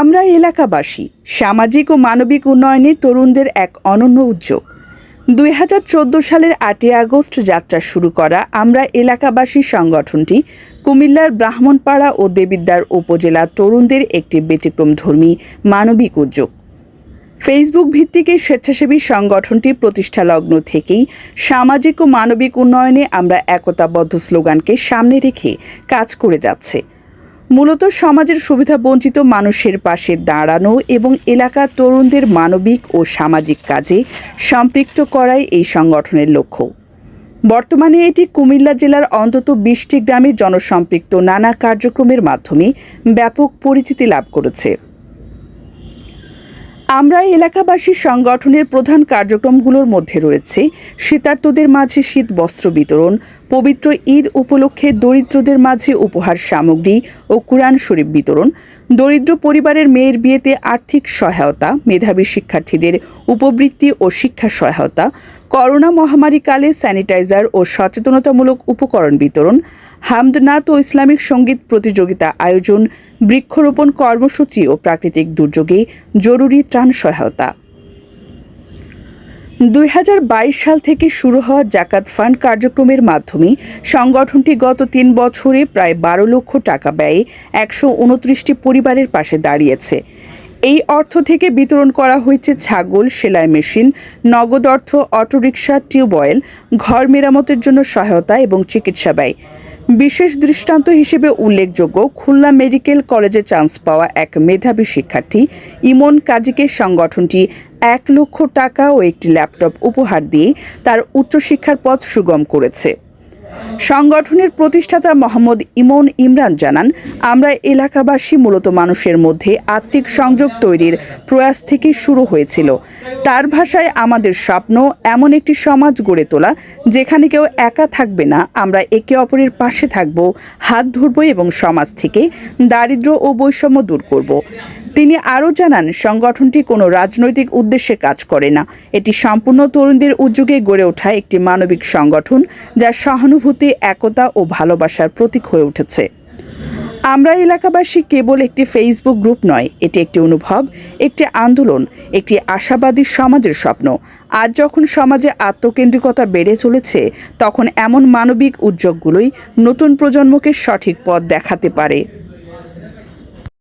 আমরা এলাকাবাসী। সামাজিক ও মানবিক উন্নয়নে তরুণদের এক অনন্য উদ্যোগ। দুই হাজার চোদ্দ সালের আটই আগস্ট যাত্রা শুরু করা আমরা এলাকাবাসী সংগঠনটি কুমিল্লার ব্রাহ্মণপাড়া ও দেবিদ্বার উপজেলা তরুণদের একটি ব্যতিক্রমধর্মী মানবিক উদ্যোগ। ফেসবুক ভিত্তিক এই স্বেচ্ছাসেবী সংগঠনটি প্রতিষ্ঠা লগ্ন থেকেই সামাজিক ও মানবিক উন্নয়নে আমরা একতাবদ্ধ স্লোগানকে সামনে রেখে কাজ করে যাচ্ছে। মূলত সমাজের সুবিধা বঞ্চিত মানুষের পাশে দাঁড়ানো এবং এলাকার তরুণদের মানবিক ও সামাজিক কাজে সম্পৃক্ত করাই এই সংগঠনের লক্ষ্য। বর্তমানে এটি কুমিল্লা জেলার অন্তত বিশটি গ্রামে জনসম্পৃক্ত নানা কার্যক্রমের মাধ্যমে ব্যাপক পরিচিতি লাভ করেছে। আমরা এলাকাবাসীর সংগঠনের প্রধান কার্যক্রমগুলোর মধ্যে রয়েছে শীতার্তদের মাঝে শীত বস্ত্র বিতরণ, পবিত্র ঈদ উপলক্ষে দরিদ্রদের মাঝে উপহার সামগ্রী ও কোরআন শরীফ বিতরণ দরিদ্র পরিবারের মেয়ের বিয়েতে আর্থিক সহায়তা, মেধাবী শিক্ষার্থীদের উপবৃত্তি ও শিক্ষা সহায়তা, করোনা মহামারীকালে স্যানিটাইজার ও সচেতনতামূলক উপকরণ বিতরণ হামদনাথ ও ইসলামিক সংগীত প্রতিযোগিতা আয়োজন, বৃক্ষরোপণ কর্মসূচি ও প্রাকৃতিক দুর্যোগে জরুরি ত্রাণ সহায়তা। দুই হাজার বাইশ সাল থেকে শুরু হওয়া জাকাত ফান্ড কার্যক্রমের মাধ্যমে সংগঠনটি গত তিন বছরে প্রায় বারো লক্ষ টাকা ব্যয়ে একশো উনত্রিশটি পরিবারের পাশে দাঁড়িয়েছে। এই অর্থ থেকে বিতরণ করা হয়েছে ছাগল, সেলাই মেশিন, নগদ অর্থ, অটোরিকশা, টিউবওয়েল, ঘর মেরামতের জন্য সহায়তা এবং চিকিৎসা ব্যয়। বিশেষ দৃষ্টান্ত হিসেবে উল্লেখযোগ্য, খুলনা মেডিকেল কলেজে চান্স পাওয়া এক মেধাবী শিক্ষার্থী ইমন কাজীকে সংগঠনটি এক লক্ষ টাকা ও একটি ল্যাপটপ উপহার দিয়ে তার উচ্চশিক্ষার পথ সুগম করেছে। সংগঠনের প্রতিষ্ঠাতা মোহাম্মদ ইমন ইমরান জানান, আমরা এলাকাবাসী মূলত মানুষের মধ্যে আত্মিক সংযোগ তৈরির প্রয়াস থেকে শুরু হয়েছিল। তার ভাষায় আমাদের স্বপ্ন এমন একটি সমাজ গড়ে তোলা, যেখানে কেউ একা থাকবে না, আমরা একে অপরের পাশে থাকব, হাত ধরব এবং সমাজ থেকে দারিদ্র্য ও বৈষম্য দূর করব। তিনি আরও জানান, সংগঠনটি কোনো রাজনৈতিক উদ্দেশ্যে কাজ করে না। এটি সম্পূর্ণ তরুণদের উদ্যোগে গড়ে ওঠা একটি মানবিক সংগঠন যা সহানুভূতি, একতা ও ভালোবাসার প্রতীক হয়ে উঠেছে। আমরা এলাকাবাসী কেবল একটি ফেসবুক গ্রুপ নয়, এটি একটি অনুভব, একটি আন্দোলন, একটি আশাবাদী সমাজের স্বপ্ন। আজ যখন সমাজে আত্মকেন্দ্রিকতা বেড়ে চলেছে, তখন এমন মানবিক উদ্যোগগুলোই নতুন প্রজন্মকে সঠিক পথ দেখাতে পারে।